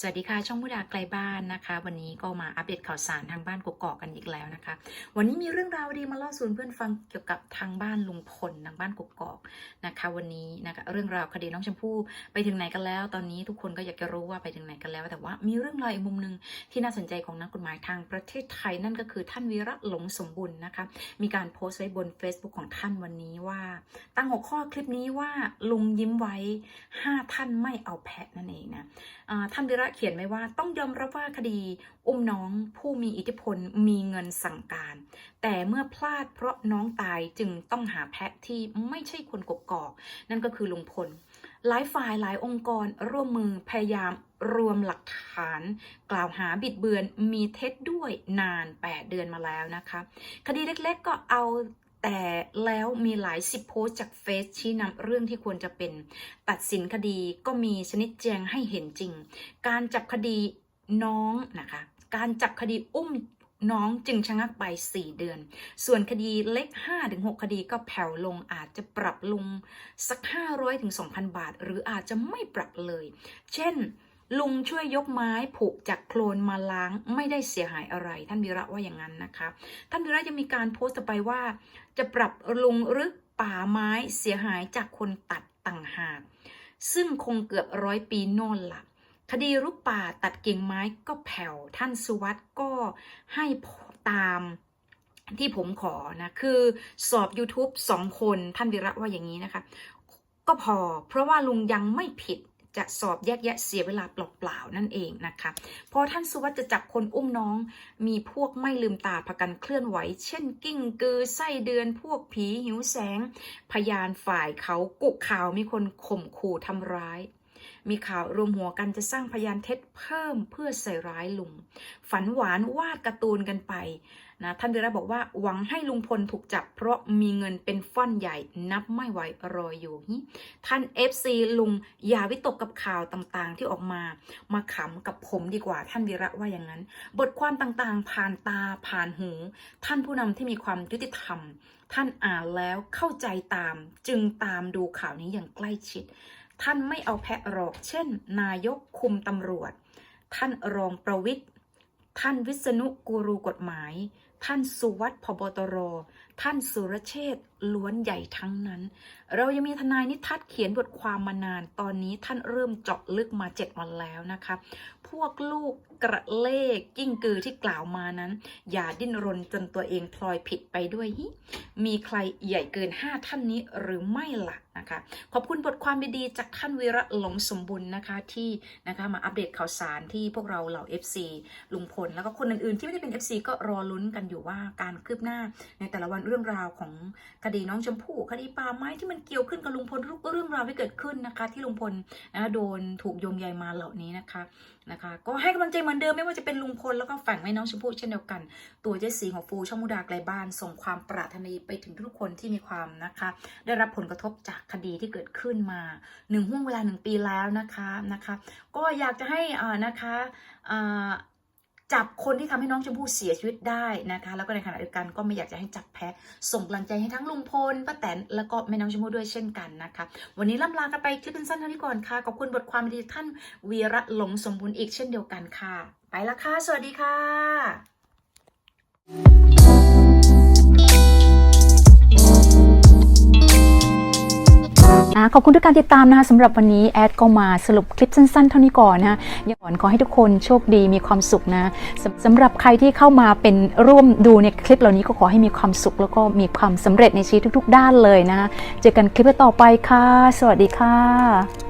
สวัสดีค่ะ ช่องมุดาไกลบ้านนะคะ วันนี้ก็มาอัปเดตข่าวสารทางบ้านกกอกกันอีกแล้วนะคะ วันนี้มีเรื่องราวดีมาเล่าสู่เพื่อนฟังเกี่ยวกับทางบ้านลุงพลทางบ้านกกอกนะคะ วันนี้นะคะเรื่องราวคดีน้องชมพู่ไปถึงไหนกันแล้ว ตอนนี้ทุกคนก็อยากจะรู้ว่าไปถึงไหนกันแล้ว แต่ว่ามีเรื่องราวอีกมุมหนึ่งที่น่าสนใจของนักกฎหมายทางประเทศไทยนั่นก็คือท่านวีระหลงสมบุญนะคะ มีการโพสต์ไว้บน Facebook ของท่านวันนี้ว่า ตั้งหัวข้อคลิปนี้ว่าลุงยิ้มไว้ 5 ท่านไม่เอาแพะนั่นเองนะอ่าท่านวิระเขียนไว้ว่าต้องยอมรับว่าคดีอุ้มน้องผู้มีอิทธิพลมีเงินสั่งการ แต่เมื่อพลาดเพราะน้องตายจึงต้องหาแพะที่ไม่ใช่คนกกอก นั่นก็คือลุงพลหลายฝ่ายหลายองค์กรร่วมมือพยายามรวมหลักฐาน กล่าวหาบิดเบือนมีเท็จด้วยนาน 8 เดือนมาแล้วนะคะ คดีเล็กๆก็เอา แต่แล้วมีหลายสิบโพสต์จากเฟซชี้นำเรื่องที่ควรจะเป็น ตัดสินคดีก็มีชนิดแจงให้เห็นจริง การจับคดีน้องนะคะ การจับคดีอุ้มน้องจึงชะงักไป 4 เดือน ส่วนคดีเล็ก 5-6 คดีก็แผ่วลงอาจจะปรับลงสัก 500-2,000ถึง2,000บาท หรืออาจจะไม่ปรับเลย เช่น ลุงช่วยยกไม้ผูกจากโคลนมาล้างไม่ได้เสียหายอะไร ท่านวีระว่าอย่างนั้นนะคะ ท่านวีระยังมีการโพสต์ไปว่า จะปรับลุงหรือป่าไม้เสียหายจากคนตัดต่างหาก ซึ่งคงเกือบร้อยปีโน่นละคดีรุกป่าตัดกิ่งไม้ก็แผ่ว ท่านสุวัตก็ให้ตามที่ผมขอนะ คือสอบ YouTube สองคนท่านวิระว่าอย่างนี้นะคะ ก็พอเพราะว่าลุงยังไม่ผิด จะสอบแยกแยะเสียเวลาเปล่าๆนั่นเองนะคะพอท่านสุวัสด์จะจับคนอุ้มน้อง มีพวกไม่ลืมตาพากันเคลื่อนไหว เช่นกิ้งกือไส้เดือนพวกผีหิวแสง พยานฝ่ายเขากุข่าวมีคนข่มขู่ทำร้าย มีข่าวรวมหัวกันจะสร้างพยานเท็จเพิ่มเพื่อใส่ร้ายลุง ฝันหวานวาดการ์ตูนกันไปนะท่านวีระบอกว่าหวังให้ลุงพลถูกจับ เพราะมีเงินเป็นฟ่อนใหญ่นับไม่ไหวรออยู่ ท่าน FC ลุงอย่าวิตกกับข่าวต่างๆ ที่ออกมา มาขำกับผมดีกว่า ท่านวีระว่าอย่างนั้น บทความต่างๆ ผ่านตาผ่านหู ท่านผู้นำที่มีความยุติธรรม ท่านอ่านแล้วเข้าใจตาม จึงตามดูข่าวนี้อย่างใกล้ชิด ท่านไม่เอาแพะหรอก เช่น นายกคุมตำรวจ ท่านรองประวิทย์ท่านวิษณุกูรูกฎหมายท่านสุวัตพบตร ท่านสุรเชษฐ์ล้วนใหญ่ทั้งนั้น เรายังมีทนายนิทัศน์เขียนบทความมานาน ตอนนี้ท่านเริ่มเจาะลึกมาเจ็ดวันแล้วนะคะ พวกลูกกระเลกกิ้งกือที่กล่าวมานั้น อย่าดิ้นรนจนตัวเองพลอยผิดไปด้วยฮิมีใครใหญ่เกิน5ท่านนี้หรือไม่ล่ะนะคะ ขอบคุณบทความดีๆจากท่านวีระหลงสมบุญนะคะที่นะคะมาอัปเดตข่าวสารที่พวกเราเหล่า FC ลุงพลแล้วก็คนอื่นๆที่ไม่ได้เป็น FC ก็รอลุ้นกันอยู่ว่าการคืบหน้าในแต่ละวันเรื่องราวของคดีน้องชมพู่คดีป่าไม้ที่มันเกี่ยวขึ้นกับลุงพลทุกเรื่องราวที่เกิดขึ้นนะคะ ที่ลุงพลนะโดนถูกโยงใยมาเหล่านี้นะคะนะคะ ก็ให้กำลังใจเหมือนเดิมไม่ว่าจะเป็นลุงพลแล้วก็ฝั่งแม่น้องชมพู่เช่นเดียวกัน ตัวเจสีของฟูช่องมุดาไกลบ้าน ส่งความปรารถนาไปถึงทุกคนที่มีความนะคะ ได้รับผลกระทบจากคดีที่เกิดขึ้นมาหนึ่งห่วงเวลาหนึ่งปีแล้วนะคะนะคะ ก็อยากจะให้อ่านะคะอ่า จับคนที่ทำให้น้องชมพู่เสียชีวิตได้นะคะ แล้วก็ในขณะเดียวกันก็ไม่อยากจะให้จับแพ้ ส่งกำลังใจให้ทั้งลุงพลป้าแตนแล้วก็แม่น้องชมพู่ด้วยเช่นกันนะคะ วันนี้ล่ำลากันไปคลิปสั้นๆเท่านี้ก่อนค่ะ ขอบคุณบทความดีท่านวีระหลงสมบูรณ์อีกเช่นเดียวกันค่ะ ไปละค่ะ สวัสดีค่ะ ขอบคุณทุกการติดตามนะคะสำหรับวันนี้แอดก็มาสรุปคลิปสั้นๆ เท่านี้ก่อนนะอย่างก่อนขอให้ทุกคนโชคดีมีความสุขนะสำสำหรับใครที่เข้ามาเป็นร่วมดูในคลิปเหล่านี้ก็ขอให้มีความสุข แล้วก็มีความสำเร็จในชีวิตทุก ๆ ด้านเลยนะ เจอกันคลิปต่อไปค่ะ สวัสดีค่ะ